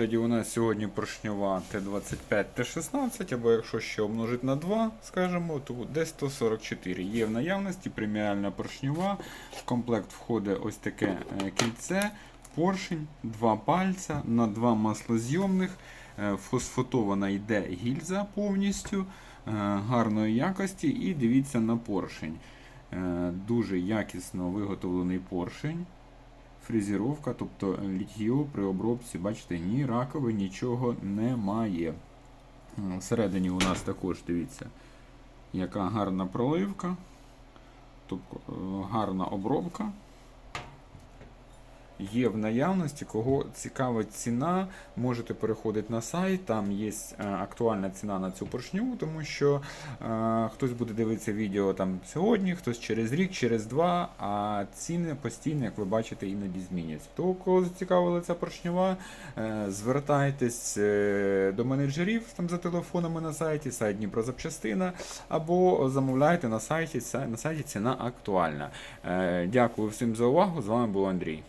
огляді у нас сьогодні поршньова Т25 Т16, або якщо ще умножити на 2, скажімо, то буде 144. Є в наявності преміальна поршньова. В комплект входить ось таке е, кільце, поршень, два пальця на два маслозйомних. Е, Фосфотована йде гільза повністю е, гарної якості. І дивіться на поршень. Дуже якісно виготовлений поршень фрезеровка, тобто літьо при обробці, бачите, ні ракови, нічого немає. Всередині у нас також дивіться, яка гарна проливка, тобто е, гарна обробка. Є в наявності, кого цікавить ціна, можете переходити на сайт, там є е, актуальна ціна на цю поршню, тому що е, хтось буде дивитися відео там сьогодні, хтось через рік, через два, а ціни постійно, як ви бачите, іноді зміняться. Того, кого зацікавила ця поршньова, е, звертайтесь е, до менеджерів там за телефонами на сайті, сайт Дніпрозапчастина, або замовляйте на сайті, на сайті ціна актуальна. Е, Дякую всім за увагу. З вами був Андрій.